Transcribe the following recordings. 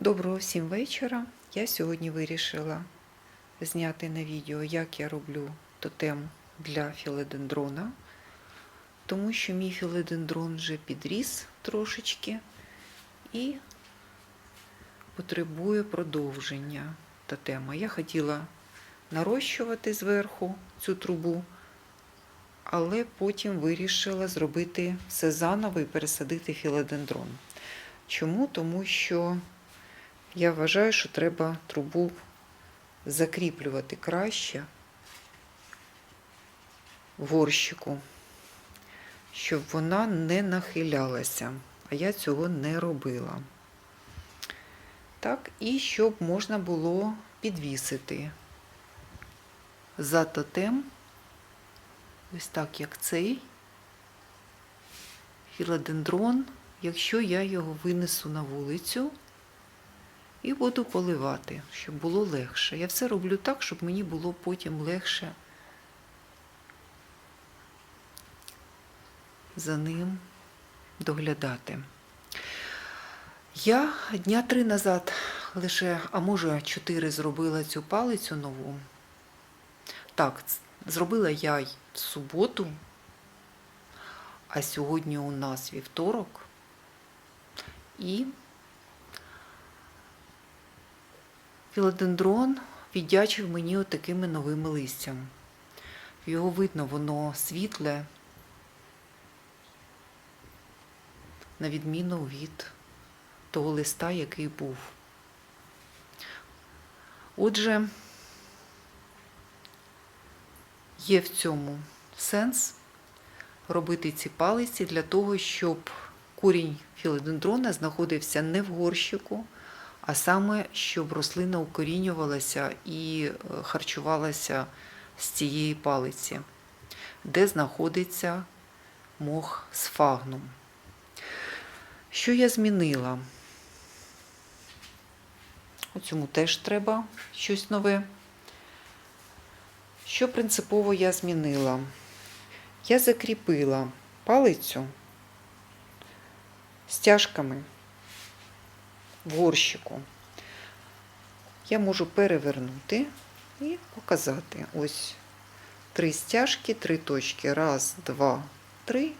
Доброго всім вечора. Я сьогодні вирішила зняти на відео, як я роблю тотем для філодендрона, тому що мій філодендрон вже підріс трошечки і потребує продовження тотема. Я хотіла нарощувати зверху цю трубу, але потім вирішила зробити все заново і пересадити філодендрон. Чому? Тому що я вважаю, що треба трубу закріплювати краще горщику, щоб вона не нахилялася, а я цього не робила. Так, і щоб можна було підвісити за тотем, ось так, як цей філодендрон, якщо я його винесу на вулицю і буду поливати, щоб було легше. Я все роблю так, щоб мені було потім легше за ним доглядати. Я дня три назад лише, а може, чотири зробила цю палицю нову. Так, зробила я в суботу, а сьогодні у нас вівторок. І філодендрон віддячив мені отакими новими листями. Його видно, воно світле, на відміну від того листа, який був. Отже, є в цьому сенс робити ці палиці для того, щоб корінь філодендрона знаходився не в горщику, а саме, щоб рослина укорінювалася і е, харчувалася з цієї палиці, де знаходиться мох сфагнум. Що я змінила? У цьому теж треба щось нове. Що принципово я змінила? Я закріпила палицю стяжками в горщику. Я можу перевернути і показати. Ось три стяжки, три точки. Раз, два, три.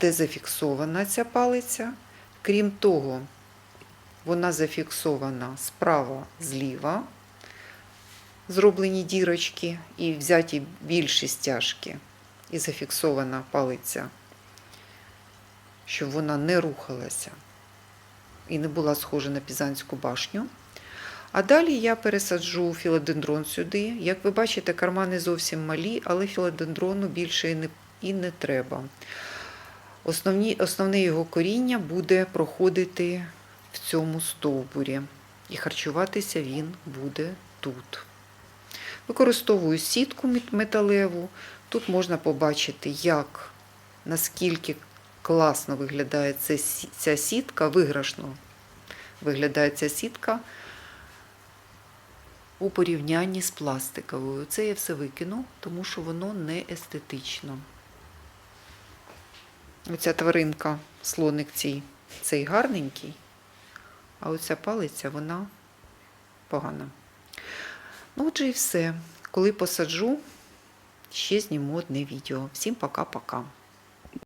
Де зафіксована ця палиця. Крім того, вона зафіксована справа, зліва, зроблені дірочки і взяті більші стяжки, і зафіксована палиця, щоб вона не рухалася і не була схожа на Пізанську башню. А далі я пересаджу філодендрон сюди. Як ви бачите, кармани зовсім малі, але філодендрону більше і не, і не треба. Основні, основне його коріння буде проходити в цьому стовбурі, і харчуватися він буде тут. Використовую сітку металеву. Тут можна побачити, як наскільки класно виглядає ця сітка, виграшно виглядає ця сітка у порівнянні з пластиковою. Це я все викину, тому що воно не естетично. Оця тваринка, слоник цей, цей гарненький, а оця палиця, вона погана. Ну, отже, і все. Коли посаджу, ще зніму одне відео. Всім пока-пока.